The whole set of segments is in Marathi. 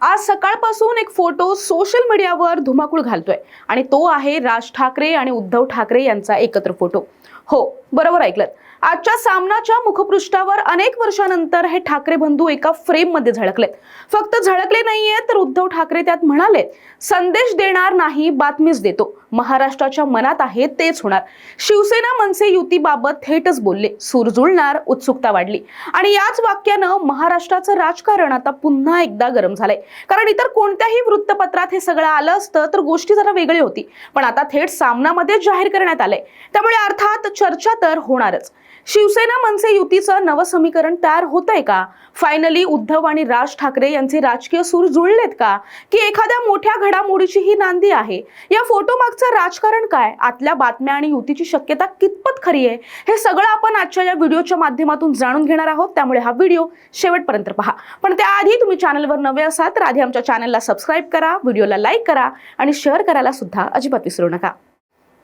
आज सकाळपासून एक फोटो सोशल मीडियावर धुमाकूळ घालतोय. आणि तो आहे राज ठाकरे आणि उद्धव ठाकरे यांचा एकत्र फोटो. हो बरोबर ऐकलं आजच्या सामनाच्या मुखपृष्ठावर अनेक वर्षानंतर हे ठाकरे बंधू एका फ्रेममध्ये झळकलेत. फक्त झळकले नाहीये तर उद्धव ठाकरे त्यात म्हणाले संदेश देणार नाही बातमीच देतो. महाराष्ट्राच्या मनात आहे तेच होणार. शिवसेना मनसे युतीबाबत थेटच बोलले. सूर जुळणार उत्सुकता वाढली. आणि याच वाक्यानं महाराष्ट्राचं राजकारण आता पुन्हा एकदा गरम झालंय. कारण इतर कोणत्याही वृत्तपत्रात हे सगळं आलं असतं तर गोष्टी जरा वेगळी होती. पण आता थेट सामनामध्ये जाहीर करण्यात आलंय. त्यामुळे अर्थात चर्चा तर होणारच. शिवसेना मनसे युतीचं नवं समीकरण तयार होतंय का? फायनली उद्धव आणि राज ठाकरे यांचे राजकीय सूर जुळलेत का? की एखाद्या मोठ्या घडामोडीची ही नांदी आहे? या फोटो मागचं राजकारण काय? आतल्या बातम्या आणि युतीची शक्यता कितपत खरी आहे? हे सगळं आपण आजच्या या व्हिडिओच्या माध्यमातून जाणून घेणार आहोत. त्यामुळे हा व्हिडिओ शेवटपर्यंत पहा. पण त्याआधी तुम्ही चॅनलवर नवे असाल तर आधी आमच्या चॅनलला सबस्क्राईब करा व्हिडिओला लाईक करा आणि शेअर करायला सुद्धा अजिबात विसरू नका.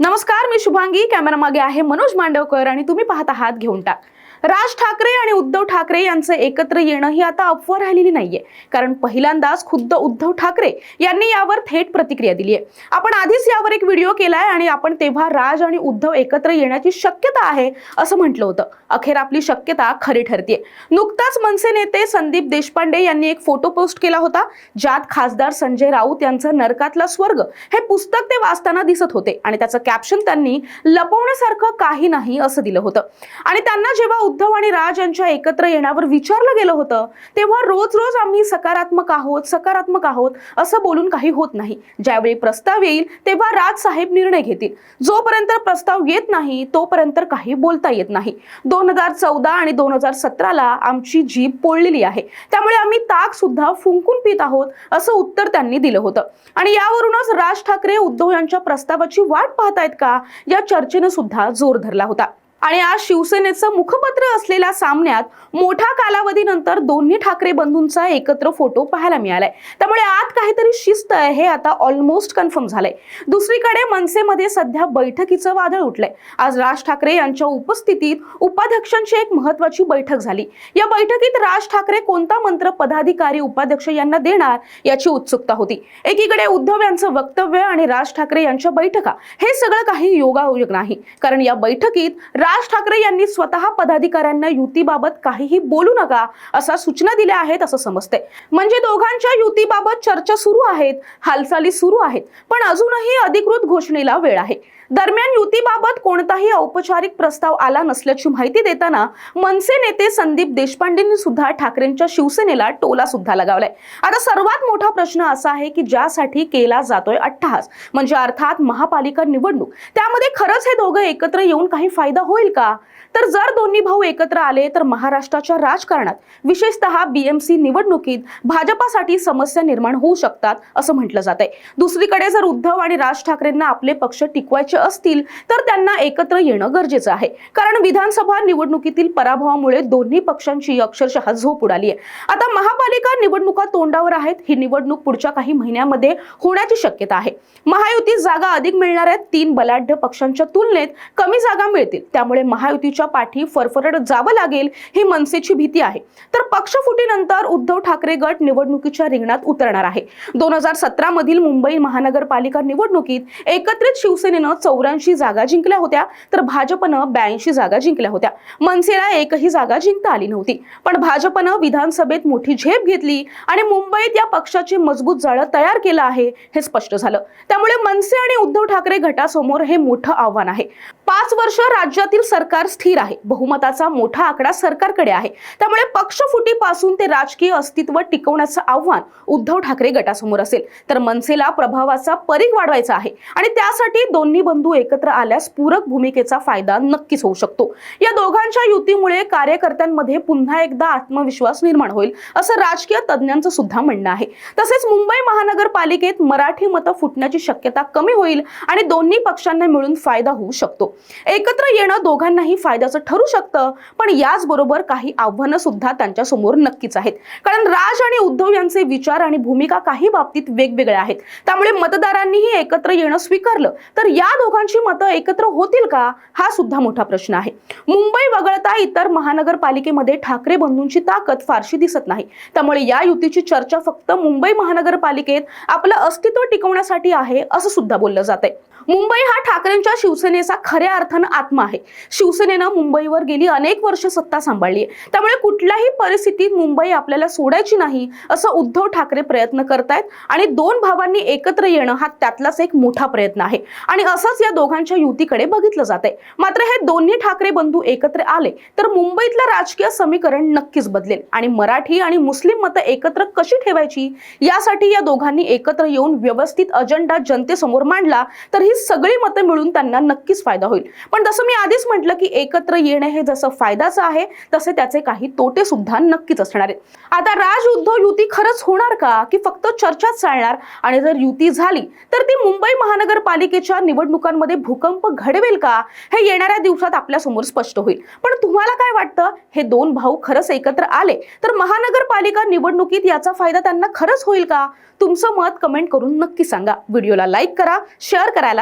नमस्कार मी शुभांगी. कॅमेरामागे आहे मनोज मांडवकर आणि तुम्ही पाहत आहात घेऊन टाक. राज ठाकरे आणि उद्धव ठाकरे यांचं एकत्र येणं ही आता अफवा राहिलेली नाहीये. कारण पहिल्यांदाच खुद्द उद्धव ठाकरे यांनी यावर थेट प्रतिक्रिया दिली आहे आपण आधीच यावर एक व्हिडिओ केलाय आणि आपण तेव्हा राज आणि उद्धव एकत्र येण्याची शक्यता आहे असं म्हटलं होतं. अखेर आपली शक्यता खरी ठरते नुकताच मनसे नेते संदीप देशपांडे यांनी एक फोटो पोस्ट केला होता ज्यात खासदार संजय राऊत यांचं नरकातला स्वर्ग हे पुस्तक ते वाचताना दिसत होते आणि त्याचं कॅप्शन त्यांनी लपवण्यासारखं काही नाही असं दिलं होतं. आणि त्यांना जेव्हा उद्धव आणि राज यांच्या एकत्र येण्यावर विचारलं गेलं होतं. तेव्हा रोज रोज आम्ही सकारात्मक आहोत सकारात्मक आहोत असं बोलून काही होत नाही. ज्यावेळी प्रस्ताव येईल तेव्हा राज साहेब निर्णय घेतील. जोपर्यंत प्रस्ताव येत नाही तोपर्यंत काही बोलता येत नाही. दोन हजार चौदा आणि दोन हजार सतराला आमची जीभ पोळलेली आहे. त्यामुळे आम्ही ताक सुद्धा फुंकून पित आहोत असं उत्तर त्यांनी दिलं होतं. आणि यावरूनच राज ठाकरे उद्धव यांच्या प्रस्तावाची वाट पाहतायत का या चर्चेनं सुद्धा जोर धरला होता. आणि आज शिवसेनेचं मुखपत्र असलेल्या सामन्यात मोठ्या कालावधीनंतर दोन्ही ठाकरे बंधूंचा एकत्र फोटो पाहायला मिळालाय. त्यामुळे आत काहीतरी शिस्त आहे हे आता ऑलमोस्ट कन्फर्म झालंय. दुसरीकडे मनसेमध्ये सध्या बैठकीचं वादळ उठलंय. आज राज ठाकरे यांच्या उपस्थितीत उपाध्यक्षांची एक महत्वाची बैठक झाली. या बैठकीत राज ठाकरे कोणता मंत्र पदाधिकारी उपाध्यक्ष यांना देणार याची उत्सुकता होती. एकीकडे उद्धव यांचं वक्तव्य आणि राज ठाकरे यांच्या बैठका हे सगळं काही योगायोग नाही. कारण या बैठकीत राज ठाकरे यांनी स्वतः पदाधिकाऱ्यांना युतीबाबत काहीही बोलू नका असा सूचना दिल्या आहेत असं समजते म्हणजे दोघांच्या युतीबाबत चर्चा सुरू आहेत हालचाली सुरू आहेत पण अजूनही अधिकृत घोषणेला वेळ आहे. दरम्यान युतीबाबत कोणताही औपचारिक प्रस्ताव आला नसल्याची माहिती देताना मनसे नेते संदीप देशपांडेंनी सुद्धा ठाकरेंच्या शिवसेनेला टोला सुद्धा लगावलाय. आता सर्वात मोठा प्रश्न असा आहे की ज्यासाठी केला जातोय अट्टहास म्हणजे अर्थात महापालिका निवडणूक. त्यामध्ये खरंच हे दोघं एकत्र येऊन काही फायदा होईल का? तर जर दोन्ही भाऊ एकत्र आले तर महाराष्ट्राच्या राजकारणात विशेषतः बीएमसी निवडणुकीत भाजपासाठी समस्या निर्माण होऊ शकतात असं म्हटलं जात आहे दुसरीकडे जर उद्धव आणि राज ठाकरेंना आपले पक्ष टिकवायचे असतील तर त्यांना एकत्र येणं गरजेचं आहे. कारण विधानसभा निवडणुकीतील पराभवामुळे दोन्ही पक्षांची अक्षरशः झोप उडाली आहे. आता महापालिका निवडणुका तोंडावर आहेत. ही निवडणूक पुढच्या काही महिन्यामध्ये होण्याची शक्यता आहे. महायुतीत जागा अधिक मिळणार आहेत. तीन बलाढ्य पक्षांच्या तुलनेत कमी जागा मिळतील. त्यामुळे महायुतीच्या पाठी फरफरट जावं लागेल ही मनसेची भीती आहे. तर पक्षफुटीनंतर उद्धव ठाकरे गट निवडणुकीच्या रिंगणात उतरणार आहे. दोन हजार सतरा मधील मुंबई महानगरपालिका निवडणुकीत एकत्रित शिवसेनेनं चौऱ्याऐंशी जागा जिंकल्या होत्या तर भाजपनं ब्याऐंशी जागा जिंकल्या होत्या. मनसेला एकही जागा जिंकता आली नव्हती. पण भाजपनं विधानसभेत मोठी झेप घेतली आणि मुंबईत या पक्षाची मजबूत जाळं तयार केलं आहे हे स्पष्ट झालं. त्यामुळे मनसे आणि उद्धव ठाकरे गटासमोर हे मोठं आव्हान आहे. पाच वर्ष राज्यातील सरकार स्थिर आहे. बहुमताचा मोठा आकडा सरकारकडे आहे. त्यामुळे पक्षफुटीपासून ते राजकीय अस्तित्व टिकवण्याचं आव्हान उद्धव ठाकरे गटासमोर असेल. तर मनसेला प्रभावाचा परीघ वाढवायचा आहे. आणि त्यासाठी दोन्ही बंधू एकत्र आल्यास पूरक भूमिकेचा फायदा नक्कीच होऊ शकतो. या दोघांच्या युतीमुळे कार्यकर्त्यांमध्ये पुन्हा एकदा आत्मविश्वास निर्माण होईल असं राजकीय तज्ज्ञांचं सुद्धा म्हणणं आहे. तसेच मुंबई महानगरपालिकेत मराठी मतं फुटण्याची शक्यता कमी होईल आणि दोन्ही पक्षांना मिळून फायदा होऊ शकतो. एकत्र येणं दोघांनाही फायद्याचं ठरू शकतं पण याचबरोबर काही आव्हानं सुद्धा त्यांच्यासमोर नक्कीच आहेत. कारण राज आणि उद्धव यांचे विचार आणि भूमिका काही बाबतीत वेगवेगळ्या आहेत. त्यामुळे मतदारांनीही एकत्र येणं स्वीकारलं तर या दोघांची मतं एकत्र होतील का? हा सुद्धा मोठा प्रश्न आहे. मुंबई वगळता इतर महानगरपालिकेमध्ये ठाकरे बंधूंची ताकद फारशी दिसत नाही. त्यामुळे या युतीची चर्चा फक्त मुंबई महानगरपालिकेत आपलं अस्तित्व टिकवण्यासाठी आहे असं सुद्धा बोललं जात आहे मुंबई हा ठाकरेंच्या शिवसेनेचा खऱ्या अर्थानं आत्मा आहे. शिवसेनेनं मुंबईवर गेली अनेक वर्ष सत्ता सांभाळली आहे. त्यामुळे कुठल्याही परिस्थितीत मुंबई आपल्याला सोडायची नाही असं उद्धव ठाकरे प्रयत्न करतायत आणि दोन भावांनी एकत्र येणं हा त्यातलाच एक मोठा प्रयत्न आहे. आणि असंच या दोघांच्या युतीकडे बघितलं जात आहे मात्र हे दोन्ही ठाकरे बंधू एकत्र आले तर मुंबईतलं राजकीय समीकरण नक्कीच बदलेल. आणि मराठी आणि मुस्लिम मतं एकत्र कशी ठेवायची? यासाठी या दोघांनी एकत्र येऊन व्यवस्थित अजेंडा जनतेसमोर मांडला तर ही सगळी मतं मिळून त्यांना नक्कीच फायदा होईल. पण जसं मी आधीच म्हटलं की एकत्र येणे हे जसं फायद्याचं आहे तसे त्याचे काही तोटे सुद्धा नक्कीच असणार आहेत. आता राज उद्धव युती खरंच होणार का? की फक्त चर्चाच चालणार? आणि जर युती झाली तर ती मुंबई महानगरपालिकेच्या निवडणुकांमध्ये भूकंप घडवेल का? हे येणाऱ्या दिवसात आपल्यासमोर स्पष्ट होईल. पण तुम्हाला काय वाटतं? हे दोन भाऊ खरंच एकत्र आले तर महानगरपालिका निवडणुकीत याचा फायदा त्यांना खरंच होईल का? तुमचं मत कमेंट करून नक्की सांगा. व्हिडिओला लाईक करा शेअर करायला